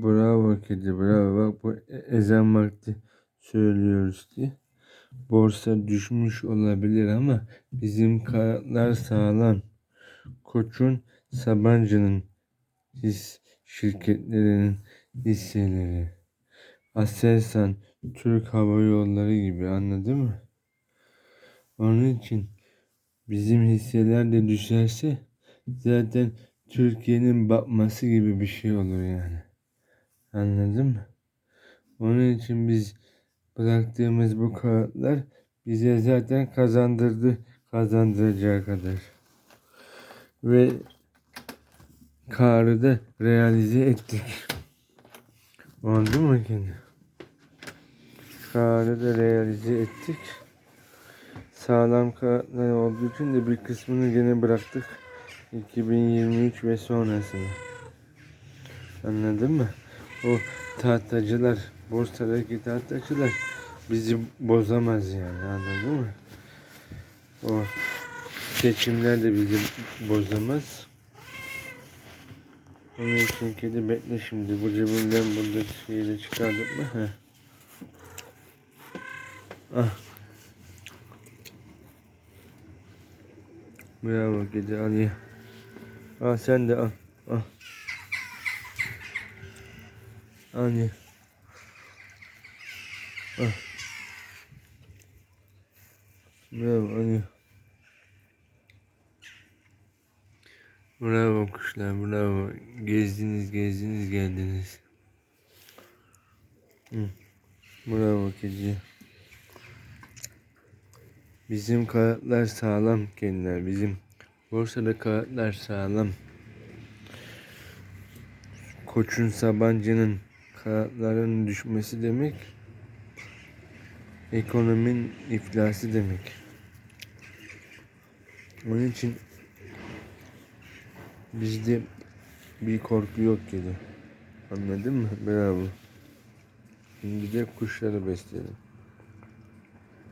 Bravo kedi bravo. Bak bu e- ezan vakti söylüyoruz diye. Borsa düşmüş olabilir ama bizim kağıtlar sağlam. Koç'un Sabancı'nın his şirketlerinin hisseleri. Aselsan, Türk Hava Yolları gibi anladın mı? Onun için bizim hisseler de düşerse zaten Türkiye'nin batması gibi bir şey olur yani. Anladın mı? Onun için biz bıraktığımız bu kağıtlar bize zaten kazandırdı kazandıracağı kadar. Ve karı da realize ettik. Oldu mu kendi? Karı da realize ettik. Sağlam kağıtlar olduğu için de bir kısmını gene bıraktık. 2023 ve sonrasını. Anladın mı? O tahtacılar, borsadaki tahtacılar bizi bozamaz yani anladın mı? O seçimler de bizi bozamaz. Onun için kedi bekle şimdi bu cebimden burada şeyi de çıkardık mı? Heh. Ah. Bravo kedi al ye. Al sen de al. Al. Ye. Al. Bravo ye. Bravo kuşlar bravo. Gezdiniz gezdiniz geldiniz. Hı. Bravo kedi. Bizim kağıtlar sağlam kendiler bizim. Borsada kağıtlar sağlam. Koç'un Sabancı'nın kağıtların düşmesi demek ekonominin iflası demek. Onun için bizde bir korku yok gibi. Anladın mı? Bravo. Şimdi de kuşları besleyelim.